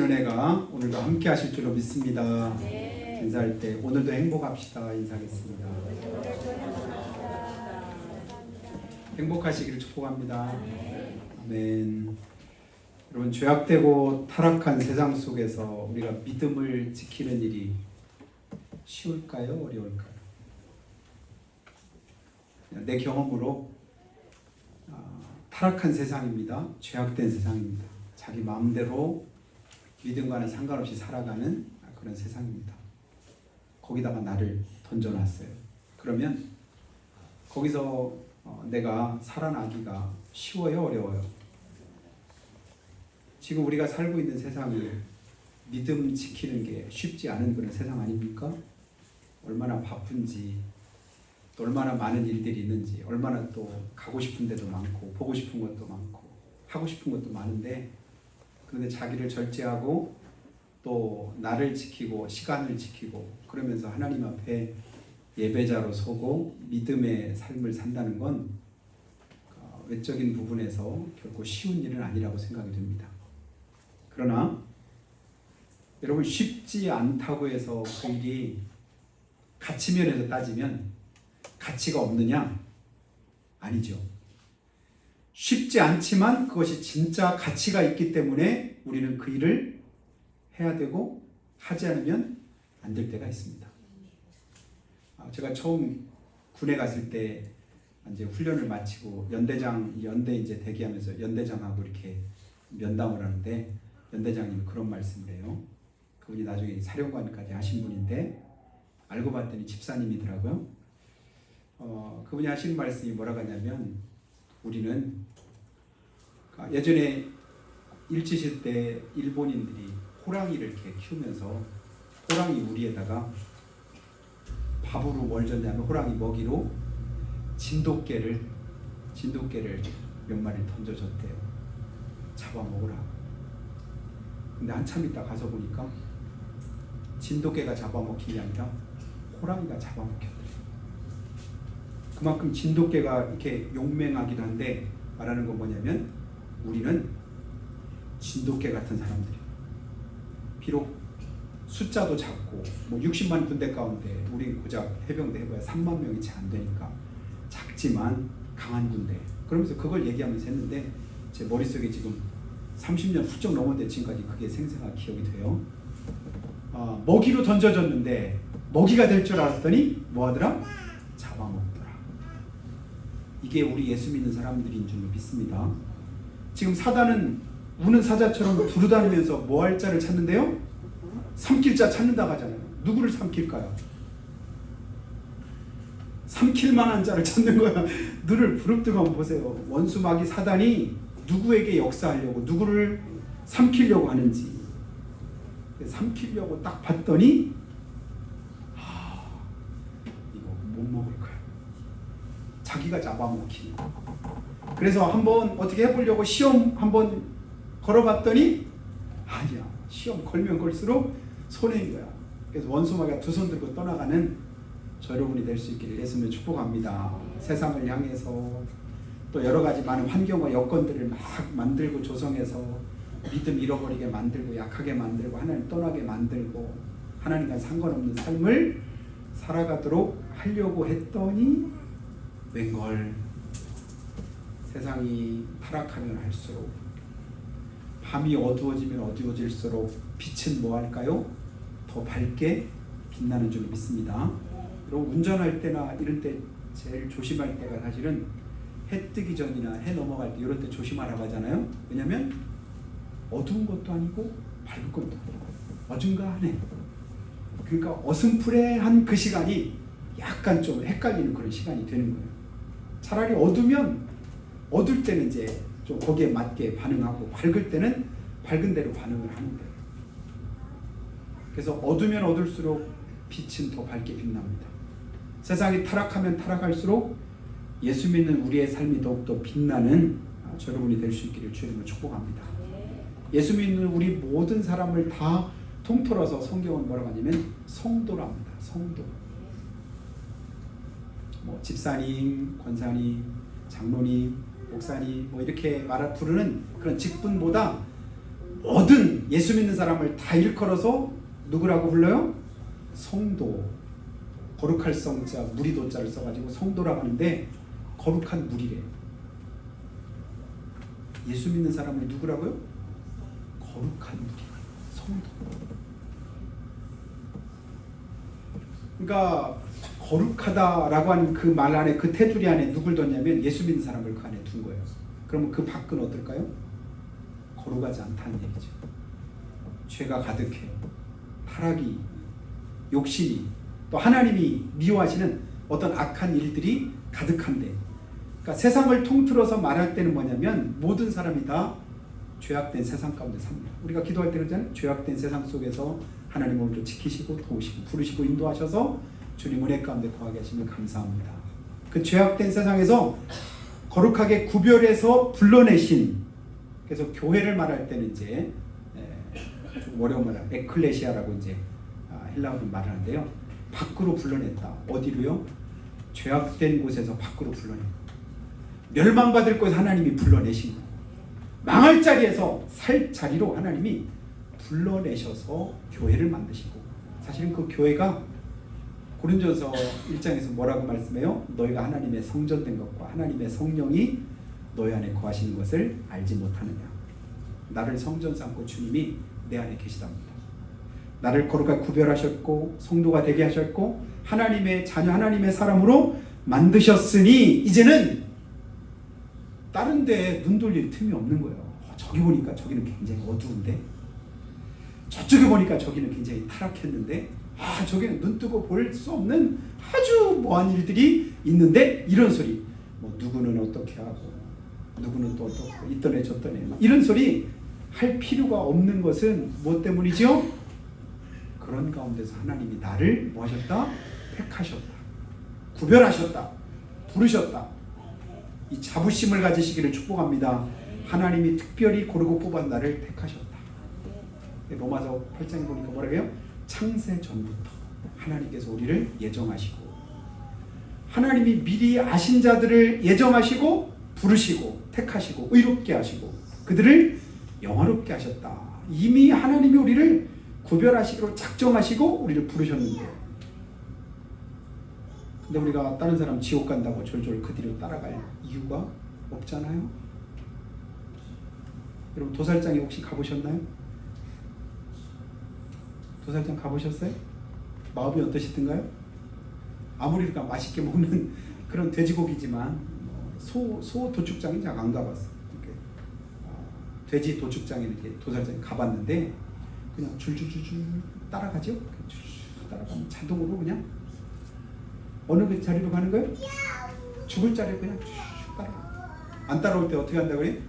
은혜가 오늘도 함께 하실 줄로 믿습니다. 네. 인사할 때 오늘도 행복합시다 인사하겠습니다. 행복하시기를 축복합니다. 아멘. 여러분 죄악되고 타락한 세상 속에서 우리가 믿음을 지키는 일이 쉬울까요? 어려울까요? 내 경험으로 아, 타락한 세상입니다. 죄악된 세상입니다. 자기 마음대로 믿음과는 상관없이 살아가는 그런 세상입니다. 거기다가 나를 던져놨어요. 그러면 거기서 어, 내가 살아나기가 쉬워요, 어려워요? 지금 우리가 살고 있는 세상을 믿음 지키는 게 쉽지 않은 그런 세상 아닙니까? 얼마나 바쁜지, 또 얼마나 많은 일들이 있는지, 얼마나 또 가고 싶은 데도 많고, 보고 싶은 것도 많고, 하고 싶은 것도 많은데, 그런데 자기를 절제하고 또 나를 지키고 시간을 지키고 그러면서 하나님 앞에 예배자로 서고 믿음의 삶을 산다는 건 어, 외적인 부분에서 결코 쉬운 일은 아니라고 생각이 듭니다. 그러나 여러분 쉽지 않다고 해서 그 일이 가치 면에서 따지면 가치가 없느냐? 아니죠. 쉽지 않지만 그것이 진짜 가치가 있기 때문에 우리는 그 일을 해야 되고 하지 않으면 안 될 때가 있습니다. 아, 제가 처음 군에 갔을 때 이제 훈련을 마치고 연대장 연대 이제 대기하면서 연대장하고 이렇게 면담을 하는데 연대장님이 그런 말씀을 해요. 그분이 나중에 사령관까지 하신 분인데 알고 봤더니 집사님이더라고요. 어, 그분이 하시는 말씀이 뭐라고 하냐면 우리는 아, 예전에 일치실 때 일본인들이 호랑이를 이렇게 키우면서 호랑이 우리에다가 밥으로 뭘 줬냐면 호랑이 먹이로 진돗개를 진돗개를 몇 마리 던져줬대요. 잡아먹으라. 근데 한참 있다 가서 보니까 진돗개가 잡아먹힌 게 아니라 호랑이가 잡아먹혔대요. 그만큼 진돗개가 이렇게 용맹하긴 한데 말하는 건 뭐냐면 우리는 진돗개 같은 사람들이에요. 비록 숫자도 작고 뭐 60만 군대 가운데 우리 고작 해병대 해봐야 3만 명이 채 안 되니까 작지만 강한 군대. 그러면서 그걸 얘기하면서 했는데 제 머릿속에 지금 30년 훌쩍 넘었는데 지금까지 그게 생생하게 기억이 돼요. 아, 먹이로 던져졌는데 먹이가 될 줄 알았더니 뭐 하더라? 이게 우리 예수 믿는 사람들인 줄 믿습니다. 지금 사단은 우는 사자처럼 두루다니면서 뭐 할 자를 찾는데요? 삼킬 자 찾는다고 하잖아요. 누구를 삼킬까요? 삼킬 만한 자를 찾는 거야. 눈을 부릅뜨고 보세요. 원수 마귀 사단이 누구에게 역사하려고 누구를 삼키려고 하는지 삼키려고 딱 봤더니 아, 이거 못 먹을 거야. 자기가 잡아먹히는 거. 그래서 한번 어떻게 해보려고 시험 한번 걸어봤더니 아니야 시험 걸면 걸수록 손해인 거야. 그래서 원수마가 두 손 들고 떠나가는 저 여러분이 될 수 있기를 예수님 축복합니다. 세상을 향해서 또 여러 가지 많은 환경과 여건들을 막 만들고 조성해서 믿음 잃어버리게 만들고 약하게 만들고 하나님 떠나게 만들고 하나님과 상관없는 삶을 살아가도록 하려고 했더니 웬걸 세상이 타락하면 할수록 밤이 어두워지면 어두워질수록 빛은 뭐 할까요? 더 밝게 빛나는 줄 믿습니다. 여러분 운전할 때나 이럴 때 제일 조심할 때가 사실은 해 뜨기 전이나 해 넘어갈 때 이럴 때 조심하라고 하잖아요. 왜냐면 어두운 것도 아니고 밝은 것도 아니고 어중간해. 그러니까 어슴푸레한 그 시간이 약간 좀 헷갈리는 그런 시간이 되는 거예요. 차라리 어두면 어둘 때는 이제 좀 거기에 맞게 반응하고 밝을 때는 밝은 대로 반응을 하는 거예요. 그래서 어두면 어둘수록 빛은 더 밝게 빛납니다. 세상이 타락하면 타락할수록 예수 믿는 우리의 삶이 더욱더 빛나는 아, 저 여러분이 될 수 있기를 주님을 축복합니다. 예수 믿는 우리 모든 사람을 다 통틀어서 성경은 뭐라고 하냐면 성도랍니다. 성도. 뭐 집사님, 권사님, 장로님, 목사님 뭐 이렇게 말을 부르는 그런 직분보다 모든 예수 믿는 사람을 다 일컬어서 누구라고 불러요? 성도. 거룩할 성자, 무리도자를 써가지고 성도라고 하는데 거룩한 무리래. 예수 믿는 사람을 누구라고요? 거룩한 무리. 성도. 그러니까 거룩하다라고 하는 그 말 안에 그 테두리 안에 누굴 뒀냐면 예수 믿는 사람을 그 안에 둔 거예요. 그러면 그 밖은 어떨까요? 거룩하지 않다는 얘기죠. 죄가 가득해요. 타락이, 욕심이, 또 하나님이 미워하시는 어떤 악한 일들이 가득한데, 그러니까 세상을 통틀어서 말할 때는 뭐냐면 모든 사람이 다 죄악된 세상 가운데 삽니다. 우리가 기도할 때 그러잖아요. 죄악된 세상 속에서 하나님 오늘도 지키시고 도우시고 부르시고 인도하셔서 주님 은혜 가운데 거하게 하시면 감사합니다. 그 죄악된 세상에서 거룩하게 구별해서 불러내신 그래서 교회를 말할 때는 이제 에, 좀 어려운 말 에클레시아라고 이제 아, 헬라어로 말하는데요. 밖으로 불러냈다. 어디로요? 죄악된 곳에서 밖으로 불러내. 멸망받을 곳 하나님이 불러내신 거예요. 망할 자리에서 살 자리로 하나님이 불러내셔서 교회를 만드시고 사실은 그 교회가 고린도서 1장에서 뭐라고 말씀해요? 너희가 하나님의 성전된 것과 하나님의 성령이 너희 안에 거하시는 것을 알지 못하느냐. 나를 성전 삼고 주님이 내 안에 계시답니다. 나를 거룩하게 구별하셨고 성도가 되게 하셨고 하나님의 자녀 하나님의 사람으로 만드셨으니 이제는 다른 데에 눈 돌릴 틈이 없는 거예요. 어, 저기 보니까 저기는 굉장히 어두운데 저쪽에 보니까 저기는 굉장히 타락했는데 아 저기는 눈 뜨고 볼 수 없는 아주 뭐한 일들이 있는데 이런 소리 뭐 누구는 어떻게 하고 누구는 또 어떻고 있던 애 저던 애 이런 소리 할 필요가 없는 것은 무엇 때문이죠? 그런 가운데서 하나님이 나를 뭐 하셨다? 택하셨다. 구별하셨다. 부르셨다. 이 자부심을 가지시기를 축복합니다. 하나님이 특별히 고르고 뽑아 나를 택하셨다. 로마서 8장에 보니까 뭐라고요? 창세 전부터 하나님께서 우리를 예정하시고 하나님이 미리 아신 자들을 예정하시고 부르시고 택하시고 의롭게 하시고 그들을 영화롭게 하셨다. 이미 하나님이 우리를 구별하시기로 작정하시고 우리를 부르셨는데 근데 우리가 다른 사람 지옥 간다고 졸졸 그 뒤로 따라갈 이유가 없잖아요. 여러분 도살장에 혹시 가보셨나요? 도살장 가보셨어요? 마음이 어떠시던가요? 아무리 그러니까 맛있게 먹는 그런 돼지고기지만 소, 소 도축장인지 안 가봤어. 이렇게 어, 돼지 도축장에 이렇게 도살장에 가봤는데 그냥 줄줄줄줄 따라가죠. 따라가면 자동으로 그냥 어느 그 자리로 가는 거예요? 죽을 자리로 그냥 쭉 따라가. 안 따라올 때 어떻게 한다 그래?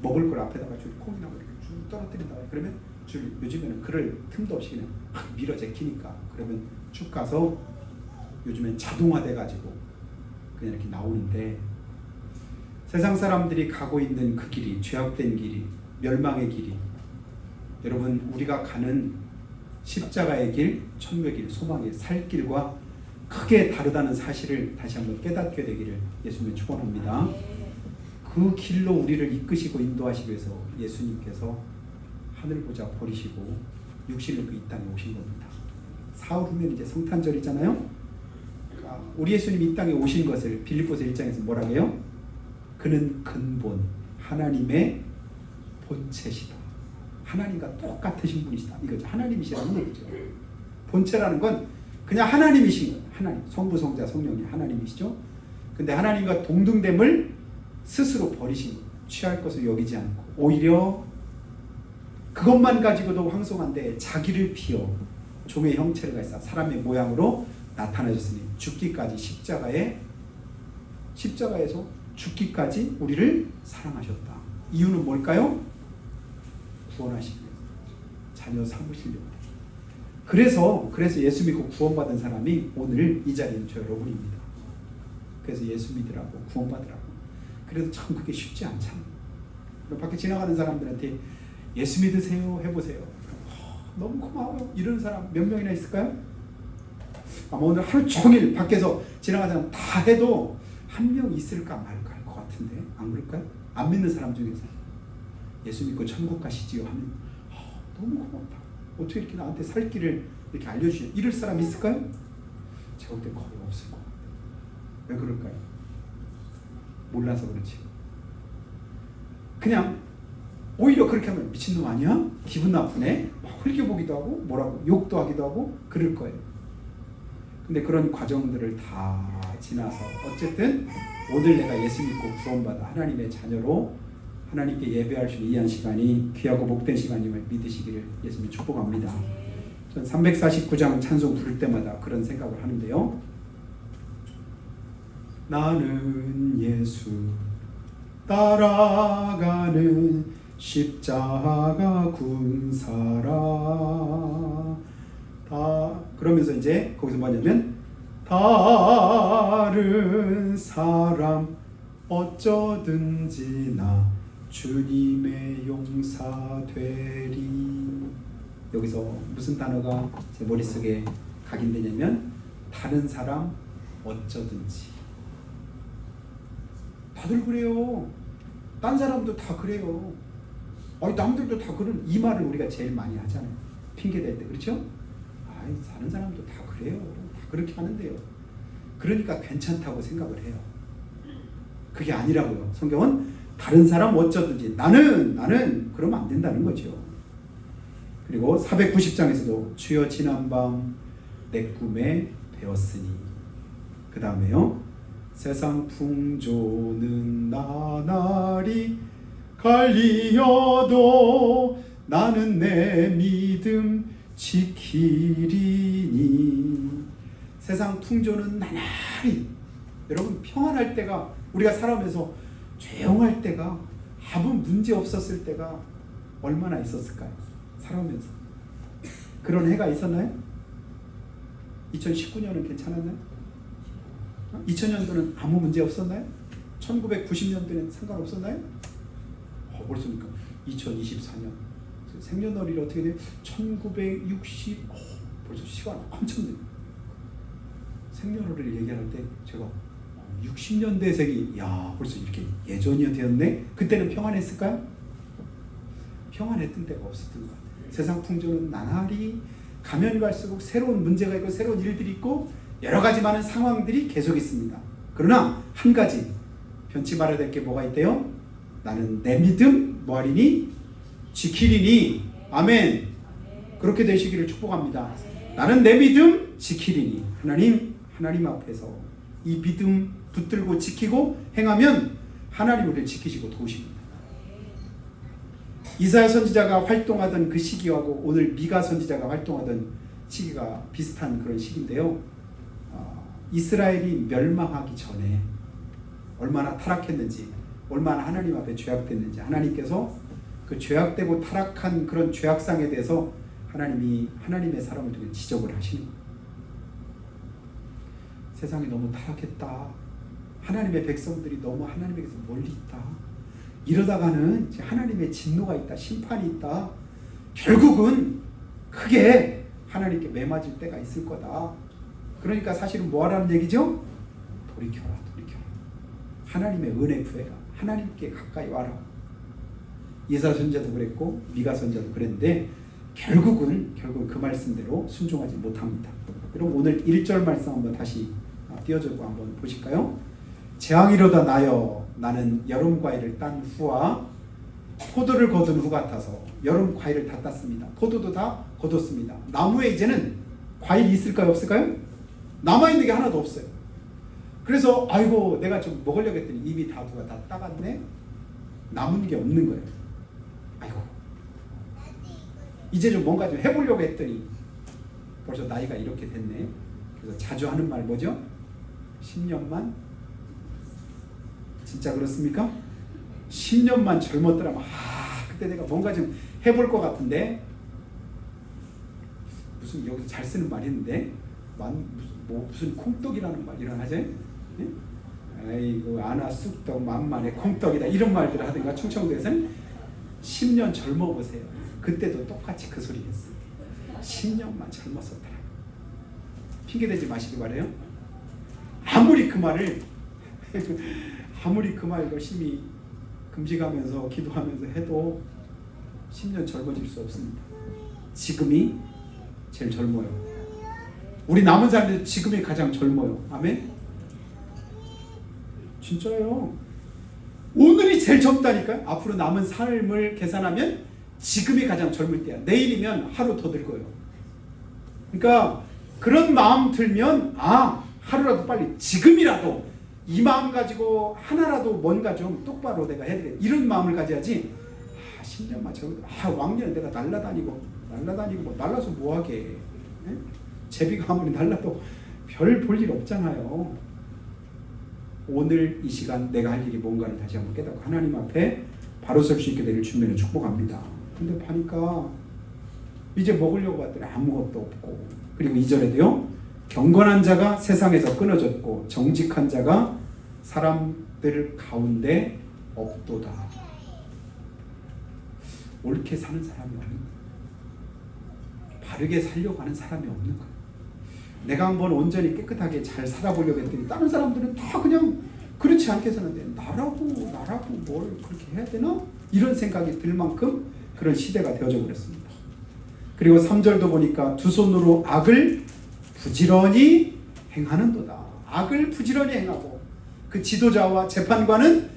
먹을 걸 앞에다가 줄 콩이나 뭐 이렇게 쭉 떨어뜨린다. 그러면 줄 요즘에는 그럴 틈도 없이 그냥 막 밀어 제키니까. 그러면 쭉 가서 요즘엔 자동화돼 가지고 그냥 이렇게 나오는데 세상 사람들이 가고 있는 그 길이 죄악된 길이 멸망의 길이. 여러분 우리가 가는 십자가의 길, 천국의 길, 소망의 살 길과 크게 다르다는 사실을 다시 한번 깨닫게 되기를 예수님 축원합니다. 그 길로 우리를 이끄시고 인도하시기 위해서 예수님께서 하늘 보자 버리시고 육신을 그 이 땅에 오신 겁니다. 사흘 후면 이제 성탄절이잖아요. 그러니까 우리 예수님이 이 땅에 오신 것을 빌립보서 1장에서 뭐라고 해요? 그는 근본 하나님의 본체시다. 하나님과 똑같으신 분이시다. 이거죠. 하나님이시라는 얘기죠. 본체라는 건 그냥 하나님이신 거예요. 하나님, 성부, 성자, 성령이 하나님이시죠. 근데 하나님과 동등됨을 스스로 버리신 거예요. 취할 것을 여기지 않고 오히려 그것만 가지고도 황송한데 자기를 비어 종의 형체를 가해서 사람의 모양으로 나타나셨으니 죽기까지 십자가에 십자가에서 죽기까지 우리를 사랑하셨다. 이유는 뭘까요? 구원하시기 위해서 자녀 삼으시려고. 그래서 그래서 예수 믿고 구원받은 사람이 오늘 이 자리에 저 여러분입니다. 그래서 예수 믿으라고 구원받으라고. 그래도 참 그게 쉽지 않잖아요. 밖에 지나가는 사람들한테 예수 믿으세요 해보세요. 너무 고마워요. 이런 사람 몇 명이나 있을까요? 아마 오늘 하루 종일 밖에서 지나가는 사람 다 해도 한 명 있을까 말까 할 것 같은데 안 그럴까요? 안 믿는 사람 중에서 예수 믿고 천국 가시지요 하면 너무 고맙다. 어떻게 이렇게 나한테 살 길을 이렇게 알려주냐. 이럴 사람 있을까요? 제가 볼때 거의 없을 것 같아요. 왜 그럴까요? 몰라서 그렇지. 그냥 오히려 그렇게 하면 미친놈 아니야? 기분 나쁘네? 막 흘겨보기도 하고 뭐라고 욕도 하기도 하고 그럴 거예요. 근데 그런 과정들을 다 지나서 어쨌든 오늘 내가 예수 믿고 구원받아 하나님의 자녀로 하나님께 예배할 수 있는 시간이 귀하고 복된 시간임을 믿으시기를 예수님 축복합니다. 전 349장 찬송 부를 때마다 그런 생각을 하는데요. 나는 예수 따라가는 십자가 군사라. 다 그러면서 이제 거기서 뭐냐면 다른 사람 어쩌든지 나 주님의 용사 되리. 여기서 무슨 단어가 제 머릿속에 각인되냐면 다른 사람 어쩌든지. 다들 그래요. 딴 사람도 다 그래요 아니 남들도 다 그런 이 말을 우리가 제일 많이 하잖아요. 핑계 댈 때. 그렇죠? 아이 다른 사람도 다 그래요. 다 그렇게 하는데요. 그러니까 괜찮다고 생각을 해요. 그게 아니라고요. 성경은 다른 사람 어쩌든지 나는 나는 그러면 안 된다는 거죠. 그리고 490장에서도 주여 지난밤 내 꿈에 배웠으니. 그 다음에요. 세상 풍조는 나날이 갈리어도 나는 내 믿음 지키리니 세상 풍조는 나날이 여러분 평안할 때가 우리가 살아오면서 조용할 때가 아무 문제 없었을 때가 얼마나 있었을까요? 살아오면서 그런 해가 있었나요? 2019년은 괜찮았나요? 2000년도는 아무 문제 없었나요? 1990년도는 상관없었나요? 어, 벌써니까 2024년 생년월일이 어떻게 돼요? 1960 어, 벌써 시간 한참 돼요. 생년월일 얘기할 때 제가 60년대 세기 야 벌써 이렇게 예전이 되었네. 그때는 평안했을까요? 평안했던 때가 없었던 것 같아요. 세상 풍조는 나날이 가면 갈수록 새로운 문제가 있고 새로운 일들이 있고 여러 가지 많은 상황들이 계속 있습니다. 그러나 한 가지 변치 말아야 될 게 뭐가 있대요? 나는 내 믿음 뭐하리니 지키리니 아멘. 그렇게 되시기를 축복합니다. 나는 내 믿음 지키리니 하나님 하나님 앞에서 이 믿음 붙들고 지키고 행하면 하나님 우리를 지키시고 도우십니다. 이사야 선지자가 활동하던 그 시기하고 오늘 미가 선지자가 활동하던 시기가 비슷한 그런 시기인데요. 어, 이스라엘이 멸망하기 전에 얼마나 타락했는지, 얼마나 하나님 앞에 죄악됐는지 하나님께서 그 죄악되고 타락한 그런 죄악상에 대해서 하나님이 하나님의 사람을 통해 지적을 하시는 거예요. 세상이 너무 타락했다. 하나님의 백성들이 너무 하나님에게서 멀리 있다. 이러다가는 하나님의 진노가 있다. 심판이 있다. 결국은 크게 하나님께 매맞을 때가 있을 거다. 그러니까 사실은 뭐 하라는 얘기죠? 돌이켜라, 돌이켜라. 하나님의 은혜 구해라. 하나님께 가까이 와라. 예사 선자도 그랬고 미가 선자도 그랬는데 결국은 결국 그 말씀대로 순종하지 못합니다. 그럼 오늘 1절 말씀 한번 다시 띄워주고 한번 보실까요? 재앙이로다 나여 나는 여름 과일을 딴 후와 포도를 거둔 후 같아서 여름 과일을 다 땄습니다. 포도도 다 거뒀습니다. 나무에 이제는 과일이 있을까요 없을까요? 남아 있는 게 하나도 없어요. 그래서 아이고 내가 좀 먹으려고 했더니 이미 다 누가 다 따갔네. 남은 게 없는 거예요. 아이고 이제 좀 뭔가 좀 해보려고 했더니 벌써 나이가 이렇게 됐네. 그래서 자주 하는 말 뭐죠? 10년만 진짜 그렇습니까? 10년만 젊었더라면 아 그때 내가 뭔가 좀 해볼 것 같은데 무슨 여기서 잘 쓰는 말이 있는데 만 무슨 뭐 무슨 콩떡이라는 말 일어나죠? 예? 아이고 아나 쑥떡 만만의 콩떡이다 이런 말들 하든가 충청도에서는 10년 젊어 보세요. 그때도 똑같이 그 소리 했어. 10년만 젊었었더라. 핑계 대지 마시기 바래요. 아무리 그 말을 아무리 그 말 열심히 금식하면서 기도하면서 해도 10년 젊어질 수 없습니다. 지금이 제일 젊어요. 우리 남은 사람들 지금이 가장 젊어요. 아멘. 진짜요. 오늘이 제일 젊다니까요. 앞으로 남은 삶을 계산하면 지금이 가장 젊을 때야. 내일이면 하루 더 늙어요. 그러니까 그런 마음 들면 아 하루라도 빨리 지금이라도 이 마음 가지고 하나라도 뭔가 좀 똑바로 내가 해야 돼 이런 마음을 가져야지 아 10년만 저아 왕년 내가 날라다니고 날라다니고 뭐 날라서 뭐하게 예? 제비가 아무리 날라도 별 볼 일 없잖아요 오늘 이 시간 내가 할 일이 뭔가를 다시 한번 깨닫고 하나님 앞에 바로 설 수 있게 되길 주면을 축복합니다. 근데 보니까 이제 먹으려고 봤더니 아무것도 없고 그리고 이절에도요 경건한 자가 세상에서 끊어졌고 정직한 자가 사람들 가운데 없도다. 옳게 사는 사람이 없는 바르게 살려고 하는 사람이 없는 거야 내가 한번 온전히 깨끗하게 잘 살아보려고 했더니 다른 사람들은 다 그냥 그렇지 않게 사는데 나라고 나라고 뭘 그렇게 해야 되나? 이런 생각이 들 만큼 그런 시대가 되어져 버렸습니다. 그리고 3절도 보니까 두 손으로 악을 부지런히 행하는도다. 악을 부지런히 행하고 그 지도자와 재판관은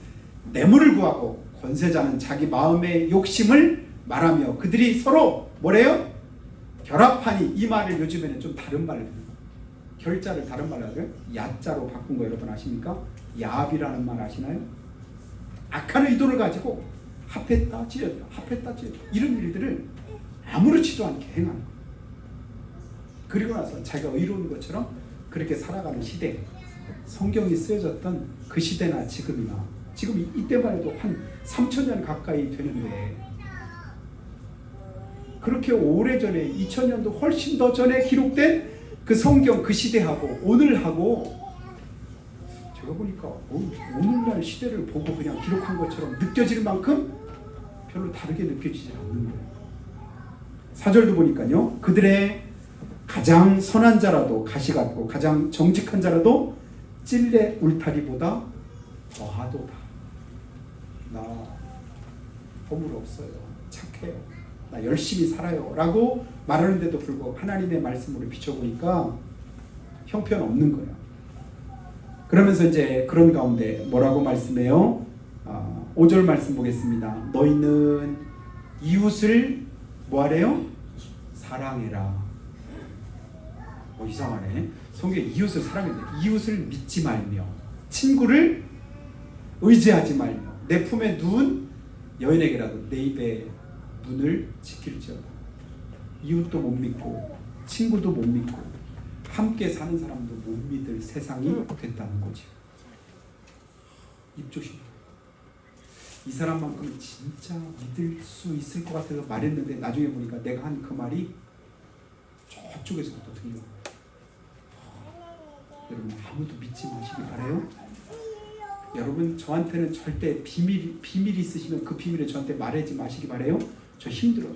뇌물을 구하고 권세자는 자기 마음의 욕심을 말하며 그들이 서로 뭐래요? 결합하니 이 말을 요즘에는 좀 다른 말을. 결자를 다른 말로 하고요. 야자로 바꾼 거 여러분 아십니까? 야합이라는 말 아시나요? 악한 의도를 가지고 합했다 찢었다 합했다 찢었다 이런 일들을 아무렇지도 않게 행하는. 그리고 나서 자기가 의로운 것처럼 그렇게 살아가는 시대 성경이 쓰여졌던 그 시대나 지금이나 지금 이- 이때만 해도 한 3천 년 가까이 되는데 그렇게 오래전에 2000년도 훨씬 더 전에 기록된 그 성경 그 시대하고 오늘하고 제가 보니까 오- 오늘날 시대를 보고 그냥 기록한 것처럼 느껴질 만큼 별로 다르게 느껴지지 않는 거예요. 사절도 보니까요. 그들의 가장 선한 자라도 가시 같고 가장 정직한 자라도 찔레 울타리보다 더하도다. 나 허물 없어요. 착해요. 나 열심히 살아요. 라고 말하는데도 불구하고 하나님의 말씀으로 비춰보니까 형편 없는 거예요. 그러면서 이제 그런 가운데 뭐라고 말씀해요? 아, 5절 말씀 보겠습니다. 너희는 이웃을 뭐하래요? 사랑해라. 어, 이상하네. 성경에 이웃을 사랑해라. 이웃을 믿지 말며 친구를 의지하지 말며 내 품에 누운 여인에게라도 내 입의 문을 지킬지어다. 이웃도 못 믿고 친구도 못 믿고 함께 사는 사람도 못 믿을 세상이 됐다는 거지. 입 조심. 이 사람만큼 진짜 믿을 수 있을 것 같아서 말했는데 나중에 보니까 내가 한 그 말이 저쪽에서부터 들려. 여러분 아무도 믿지 마시기 바래요. 여러분 저한테는 절대 비밀 비밀 있으시면 그 비밀을 저한테 말하지 마시기 바래요. 저 힘들어요.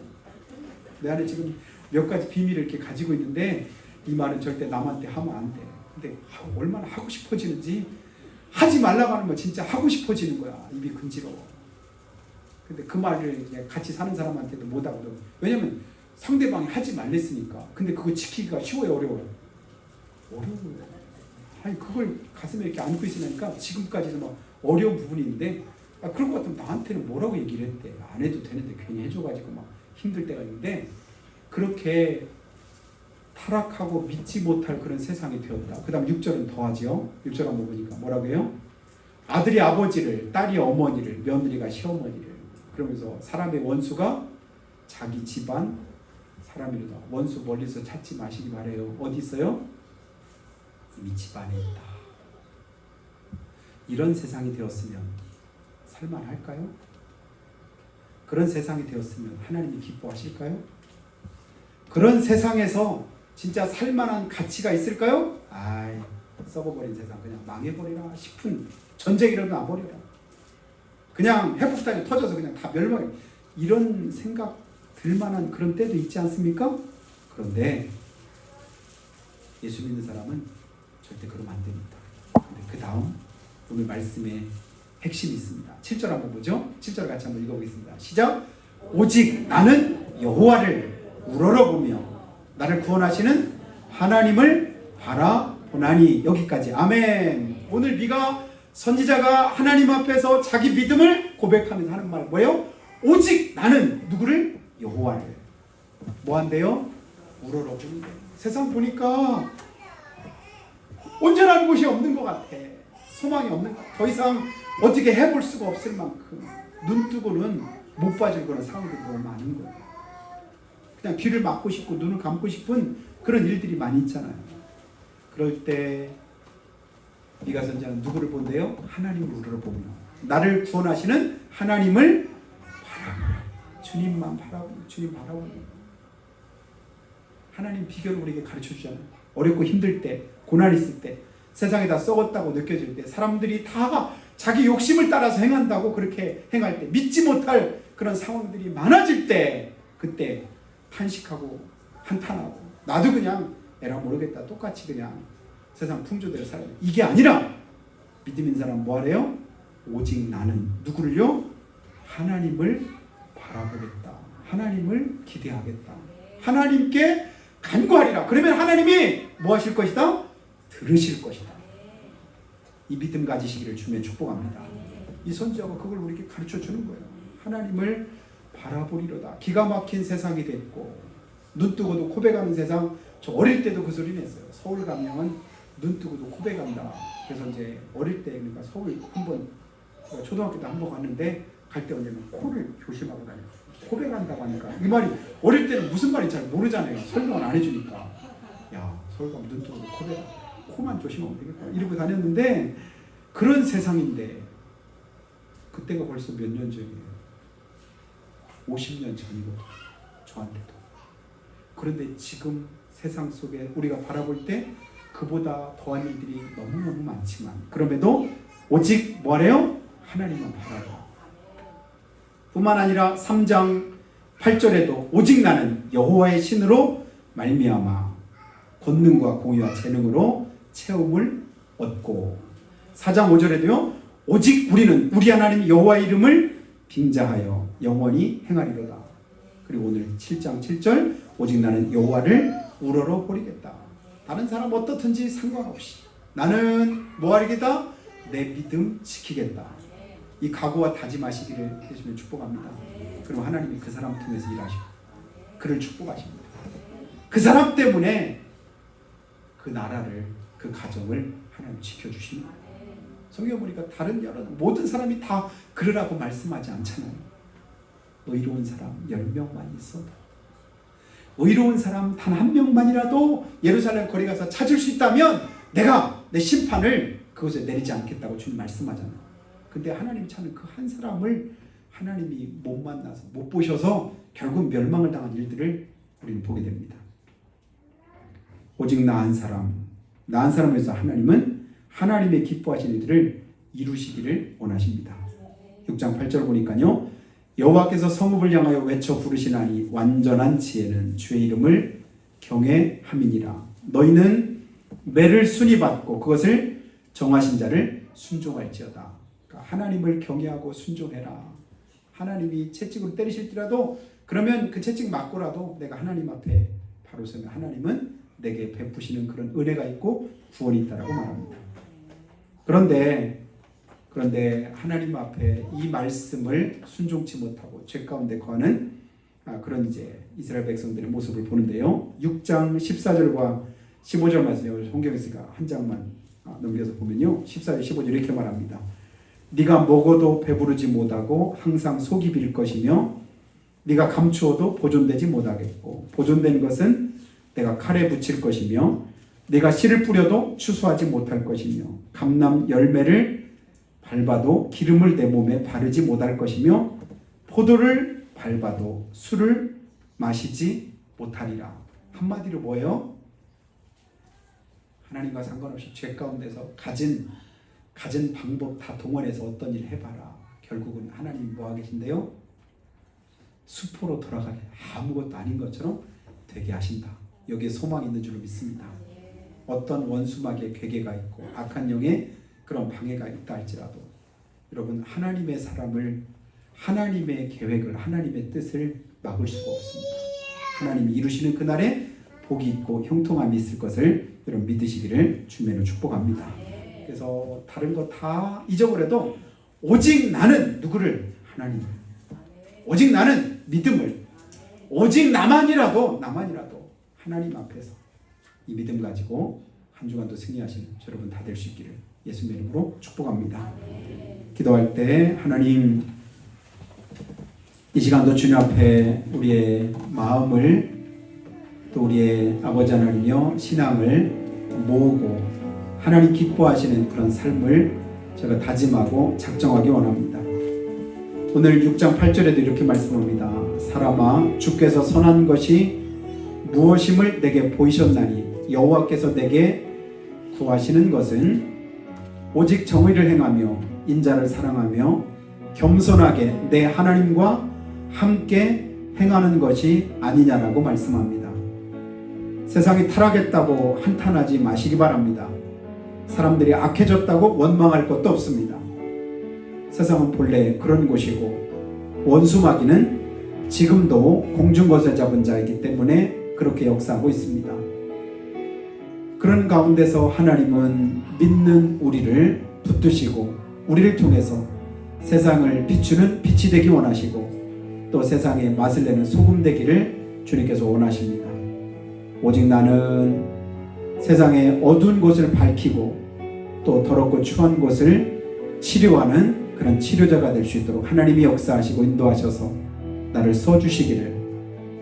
내 안에 지금 몇 가지 비밀을 이렇게 가지고 있는데 이 말은 절대 남한테 하면 안 돼. 근데 하- 얼마나 하고 싶어지는지 하지 말라고 하는 거 진짜 하고 싶어지는 거야. 입이 근지러워. 근데 그 말을 같이 사는 사람한테도 못 하거든. 왜냐면 상대방이 하지 말랬으니까. 근데 그거 지키기가 쉬워요, 어려워요? 어려워요. 아니 그걸 가슴에 이렇게 안고 있으니까 지금까지도 막 어려운 부분이 있는데 아, 그런 것 같으면 나한테는 뭐라고 얘기를 했대. 안 해도 되는데 괜히 해줘가지고 막 힘들 때가 있는데 그렇게 타락하고 믿지 못할 그런 세상이 되었다. 그 다음 6절은 더하지요. 6절 한번 보니까 뭐라고 해요? 아들이 아버지를, 딸이 어머니를, 며느리가 시어머니를. 그러면서 사람의 원수가 자기 집안 사람이로다. 원수 멀리서 찾지 마시기 바래요. 어디 있어요? 이미 집안에 있다. 이런 세상이 되었으면 살만할까요? 그런 세상이 되었으면 하나님이 기뻐하실까요? 그런 세상에서 진짜 살만한 가치가 있을까요? 아이 썩어버린 세상 그냥 망해버리라 싶은 전쟁 이라도 나버려라 그냥 핵폭탄이 터져서 그냥 다 멸망해 이런 생각 들만한 그런 때도 있지 않습니까? 그런데 예수 믿는 사람은 절대 그러면 안 됩니다. 그 다음 오늘 말씀에 핵심이 있습니다. 7절 한번 보죠. 7절 같이 한번 읽어보겠습니다. 시작. 오직 나는 여호와를 우러러보며 나를 구원하시는 하나님을 바라보나니 여기까지 아멘. 오늘 네가 선지자가 하나님 앞에서 자기 믿음을 고백하면서 하는 말 뭐예요? 오직 나는 누구를 여호와를 뭐 한대요? 우러러보는데 세상 보니까 온전한 곳이 없는 것 같아. 소망이 없는 것 같아. 더 이상 어떻게 해볼 수가 없을 만큼 눈 뜨고는 못 빠질 그런 상황들이 너무 많은 거예요. 그냥 귀를 막고 싶고 눈을 감고 싶은 그런 일들이 많이 있잖아요. 그럴 때 네가 선지자는 누구를 본대요? 하나님을 우러러보며 나를 구원하시는 하나님을 바라보라. 주님만 바라보고 주님 바라보고 하나님 비결을 우리에게 가르쳐 주잖아요. 어렵고 힘들 때, 고난 있을 때, 세상에 다 썩었다고 느껴질 때, 사람들이 다 자기 욕심을 따라서 행한다고 그렇게 행할 때, 믿지 못할 그런 상황들이 많아질 때, 그때 탄식하고 한탄하고 나도 그냥 에라 모르겠다 똑같이 그냥 세상 풍조대로 살아요. 이게 아니라 믿음 있는 사람 뭐 하래요? 오직 나는 누구를요? 하나님을 바라보겠다. 하나님을 기대하겠다. 하나님께 간구하리라. 그러면 하나님이 뭐 하실 것이다? 들으실 것이다. 이 믿음 가지시기를 주면 축복합니다. 이 선지자가 그걸 우리에게 가르쳐 주는 거예요. 하나님을 바라보리로다. 기가 막힌 세상이 됐고 눈 뜨고도 코베가는 세상. 저 어릴 때도 그 소리 냈어요. 서울 가면 눈 뜨고도 코베간다. 그래서 이제 어릴 때 그러니까 서울 한번 초등학교 때 한 번 갔는데 갈 때 언제면 코를 조심하고 다녀요. 코베 간다고 하니까 이 말이 어릴 때는 무슨 말인지 잘 모르잖아요. 설명을 안 해주니까 야 서울 가면 눈 뜨고 코베 가 코만 조심하면 되겠다 이러고 다녔는데 그런 세상인데 그때가 벌써 몇 년 전이에요. 50년 전이거든 저한테도. 그런데 지금 세상 속에 우리가 바라볼 때 그보다 더한 일들이 너무너무 많지만 그럼에도 오직 뭐래요? 하나님만 바라라. 뿐만 아니라 3장 8절에도 오직 나는 여호와의 신으로 말미암아 권능과 공의와 재능으로 체험을 얻고 4장 5절에도요 오직 우리는 우리 하나님 여호와의 이름을 빙자하여 영원히 행하리로다. 그리고 오늘 7장 7절 오직 나는 여호와를 우러러 보리겠다. 다른 사람 어떻든지 상관없이 나는 뭐 하리겠다? 내 믿음 지키겠다. 이 각오와 다짐하시기를 해주시면 축복합니다. 그럼 하나님이 그 사람 통해서 일하시고 그를 축복하십니다. 그 사람 때문에 그 나라를 그 가정을 하나님 지켜주십니다. 성경 보니까 다른 여러 모든 사람이 다 그러라고 말씀하지 않잖아요. 의로운 사람 10명만 있어도 의로운 사람 단 한 명만이라도 예루살렘 거리 가서 찾을 수 있다면 내가 내 심판을 그것에 내리지 않겠다고 주님 말씀하잖아요. 근데 하나님 찾는 그 한 사람을 하나님이 못 만나서 못 보셔서 결국 멸망을 당한 일들을 우리는 보게 됩니다. 오직 나 한 사람, 나한 사람을 위해서 하나님은 하나님의 기뻐하시는 일들을 이루시기를 원하십니다. 6장 8절 보니까요. 여호와께서 성읍을 향하여 외쳐 부르시나니 완전한 지혜는 주의 이름을 경외함이니라. 너희는 매를 순히 받고 그것을 정하신 자를 순종할지어다. 그러니까 하나님을 경외하고 순종해라. 하나님이 채찍으로 때리실지라도 그러면 그 채찍 맞고라도 내가 하나님 앞에 바로 서면 하나님은 내게 베푸시는 그런 은혜가 있고 구원이 있다라고 말합니다. 그런데 그런데 하나님 앞에 이 말씀을 순종치 못하고 죄 가운데 거하는 아, 그런 이제 이스라엘 백성들의 모습을 보는데요. 6장 14절과 15절 말씀을 성경에서 한 장만 아, 넘겨서 보면요. 14절 15절 이렇게 말합니다. 네가 먹어도 배부르지 못하고 항상 속이 빌 것이며 네가 감추어도 보존되지 못하겠고 보존된 것은 내가 칼에 붙일 것이며 네가 씨를 뿌려도 추수하지 못할 것이며 감람 열매를 밟아도 기름을 내 몸에 바르지 못할 것이며 포도를 밟아도 술을 마시지 못하리라. 한마디로 뭐예요? 하나님과 상관없이 죄 가운데서 가진 가진 방법 다 동원해서 어떤 일 해봐라. 결국은 하나님 뭐 하고 계신데요? 수포로 돌아가게 아무것도 아닌 것처럼 되게 하신다. 여기에 소망이 있는 줄로 믿습니다. 어떤 원수막의 괴계가 있고 악한 영의 그런 방해가 있다 할지라도 여러분 하나님의 사람을 하나님의 계획을 하나님의 뜻을 막을 수가 없습니다. 하나님이 이루시는 그날에 복이 있고 형통함이 있을 것을 여러분 믿으시기를 주매로 축복합니다. 그래서 다른 거 다 잊어버려도 오직 나는 누구를? 하나님을 오직 나는 믿음을. 오직 나만이라도 나만이라도 하나님 앞에서 이 믿음 가지고 한 주간도 승리하시는 여러분 다 될 수 있기를 예수님 이름으로 축복합니다. 기도할 때 하나님 이 시간도 주님 앞에 우리의 마음을 또 우리의 아버지 하나님이여 신앙을 모으고 하나님 기뻐하시는 그런 삶을 제가 다짐하고 작정하기 원합니다. 오늘 6장 8절에도 이렇게 말씀합니다. 사람아 주께서 선한 것이 무엇임을 내게 보이셨나니 여호와께서 내게 구하시는 것은 오직 정의를 행하며 인자를 사랑하며 겸손하게 내 하나님과 함께 행하는 것이 아니냐라고 말씀합니다. 세상이 타락했다고 한탄하지 마시기 바랍니다. 사람들이 악해졌다고 원망할 것도 없습니다. 세상은 본래 그런 곳이고 원수마귀는 지금도 공중것을 잡은 자이기 때문에 그렇게 역사하고 있습니다. 그런 가운데서 하나님은 믿는 우리를 붙드시고 우리를 통해서 세상을 비추는 빛이 되기 원하시고 또 세상에 맛을 내는 소금 되기를 주님께서 원하십니다. 오직 나는 세상의 어두운 곳을 밝히고 또 더럽고 추한 곳을 치료하는 그런 치료자가 될 수 있도록 하나님이 역사하시고 인도하셔서 나를 써주시기를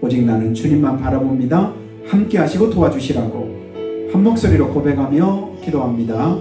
오직 나는 주님만 바라봅니다. 함께 하시고 도와주시라고 한 목소리로 고백하며 기도합니다.